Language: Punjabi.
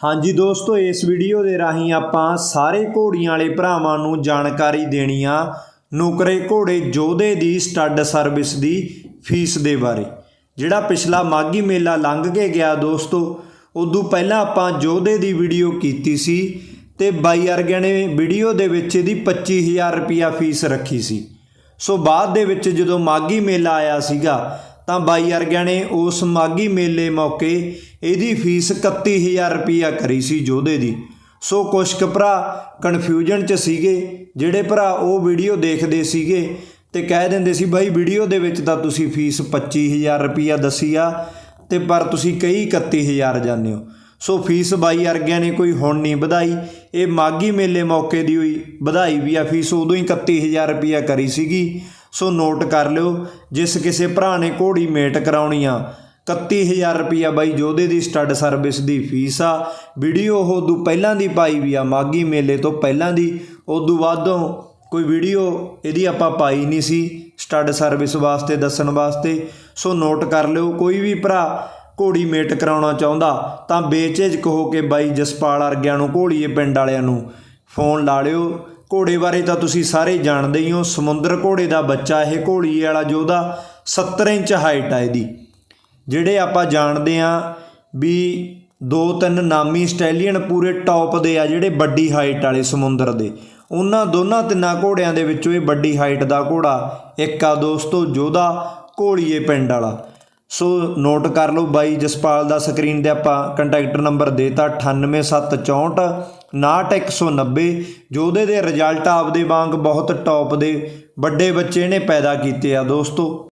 ਹਾਂਜੀ ਦੋਸਤੋ, ਇਸ ਵੀਡੀਓ ਦੇ ਰਾਹੀਂ ਆਪਾਂ ਸਾਰੇ ਘੋੜੀਆਂ ਵਾਲੇ ਭਰਾਵਾਂ ਨੂੰ ਜਾਣਕਾਰੀ ਦੇਣੀ ਆ ਨੁਕਰੇ ਘੋੜੇ ਜੋਧੇ ਦੀ ਸਟੱਡ ਸਰਵਿਸ ਦੀ ਫੀਸ ਦੇ ਬਾਰੇ। ਜਿਹੜਾ ਪਿਛਲਾ ਮਾਗੀ ਮੇਲਾ ਲੰਘ ਕੇ ਗਿਆ ਦੋਸਤੋ, ਉਦੋਂ ਪਹਿਲਾਂ ਆਪਾਂ ਜੋਧੇ ਦੀ ਵੀਡੀਓ ਕੀਤੀ ਸੀ ਤੇ ਬਾਈ ਵਰਗਿਆਂ ਨੇ ਵੀਡੀਓ ਦੇ ਵਿੱਚ ਇਹਦੀ 25000 ਰੁਪਿਆ ਫੀਸ ਰੱਖੀ ਸੀ। ਸੋ ਬਾਅਦ ਦੇ ਵਿੱਚ ਜਦੋਂ ਮਾਗੀ ਮੇਲਾ ਆਇਆ ਸੀਗਾ ਤਾਂ ਬਾਈ ਵਰਗਿਆਂ ਨੇ ਉਸ ਮਾਗੀ ਮੇਲੇ ਮੌਕੇ ਇਹਦੀ ਫੀਸ 31000 ਰੁਪਿਆ ਕਰੀ ਸੀ ਜੋਧੇ ਦੀ। ਸੋ ਕੁਛ ਕੁ ਭਰਾ ਕਨਫਿਊਜ਼ਨ 'ਚ ਸੀਗੇ, ਜਿਹੜੇ ਭਰਾ ਉਹ ਵੀਡੀਓ ਦੇਖਦੇ ਸੀਗੇ ਤੇ ਕਹਿ ਦਿੰਦੇ ਸੀ, ਬਾਈ ਵੀਡੀਓ ਦੇ ਵਿੱਚ ਤਾਂ ਤੁਸੀਂ ਫੀਸ 25000 ਰੁਪਿਆ ਦੱਸੀ ਆ ਤੇ ਪਰ ਤੁਸੀਂ ਕਈ 31000 ਜਾਂਦੇ ਹੋ। ਸੋ ਫੀਸ ਬਾਈ ਵਰਗਿਆਂ ਨੇ ਕੋਈ ਹੁਣ ਨਹੀਂ ਵਧਾਈ। ਇਹ ਮਾਗੀ ਮੇਲੇ ਮੌਕੇ ਦੀ ਹੋਈ ਵਧਾਈ ਵੀ ਆ, ਫੀਸ ਉਦੋਂ ਹੀ 31000 ਰੁਪਿਆ ਕਰੀ ਸੀਗੀ। ਸੋ ਨੋਟ ਕਰ ਲਿਓ, ਜਿਸ ਕਿਸੇ ਭਰਾ ਨੇ ਘੋੜੀ ਮੇਟ ਕਰਾਉਣੀ ਆ 31000 ਰੁਪਿਆ ਬਾਈ ਜੋਧੇ ਦੀ ਸਟੱਡ ਸਰਵਿਸ ਦੀ ਫੀਸ ਆ। ਵੀਡੀਓ ਉਹ ਉਦੋਂ ਪਹਿਲਾਂ ਦੀ ਪਾਈ ਵੀ ਆ ਮਾਗੀ ਮੇਲੇ ਤੋਂ ਪਹਿਲਾਂ ਦੀ। ਉਦੋਂ ਬਾਅਦੋਂ ਕੋਈ ਵੀਡੀਓ ਇਹਦੀ ਆਪਾਂ ਪਾਈ ਨਹੀਂ ਸੀ ਸਟੱਡ ਸਰਵਿਸ ਵਾਸਤੇ, ਦੱਸਣ ਵਾਸਤੇ। ਸੋ ਨੋਟ ਕਰ ਲਿਓ, ਕੋਈ ਵੀ ਭਰਾ ਘੋੜੀ ਮੇਟ ਕਰਾਉਣਾ ਚਾਹੁੰਦਾ, ਤਾਂ ਬੇਚੇਜਕ ਹੋ ਕੇ ਬਾਈ ਜਸਪਾਲ ਅਰਗਿਆਂ ਨੂੰ, ਘੋੜੀਏ ਪਿੰਡ ਵਾਲਿਆਂ ਨੂੰ ਫੋਨ ਲਾ ਲਿਓ। ਘੋੜੇ ਬਾਰੇ ਤਾਂ ਤੁਸੀਂ ਸਾਰੇ ਜਾਣਦੇ ਹੀ ਹੋ। ਸਮੁੰਦਰ ਘੋੜੇ ਦਾ ਬੱਚਾ ਇਹ ਘੋੜੀਏ ਵਾਲਾ ਯੋਧਾ 70 ਇੰਚ ਹਾਈਟ ਆ ਇਹਦੀ। ਜਿਹੜੇ ਆਪਾਂ ਜਾਣਦੇ ਆ ਵੀ ਦੋ ਤਿੰਨ ਨਾਮੀ ਸਟੈਲੀਅਨ ਪੂਰੇ ਟੌਪ ਦੇ ਆ ਜਿਹੜੇ ਵੱਡੀ ਹਾਈਟ ਵਾਲੇ ਸਮੁੰਦਰ ਦੇ। ਉਹਨਾਂ ਦੋਨਾਂ ਤਿੰਨਾਂ ਘੋੜਿਆਂ ਦੇ ਵਿੱਚੋਂ ਇਹ ਵੱਡੀ ਹਾਈਟ ਦਾ ਘੋੜਾ ਇੱਕ ਆ ਦੋਸਤੋ ਜੋਧਾ ਘੋੜੀਏ ਪਿੰਡ ਵਾਲਾ। ਸੋ ਨੋਟ ਕਰ ਲਓ ਬਾਈ ਜਸਪਾਲ ਦਾ ਸਕਰੀਨ ਤੇ ਆਪਾਂ ਕੰਟੈਕਟ ਨੰਬਰ ਦੇਤਾ 98764 69190 ਜੋਧੇ ਦੇ ਰਿਜ਼ਲਟ ਆਪਦੇ ਵਾਂਗ ਬਹੁਤ ਟੌਪ ਦੇ ਵੱਡੇ ਬੱਚੇ ਨੇ ਪੈਦਾ ਕੀਤੇ ਆ ਦੋਸਤੋ।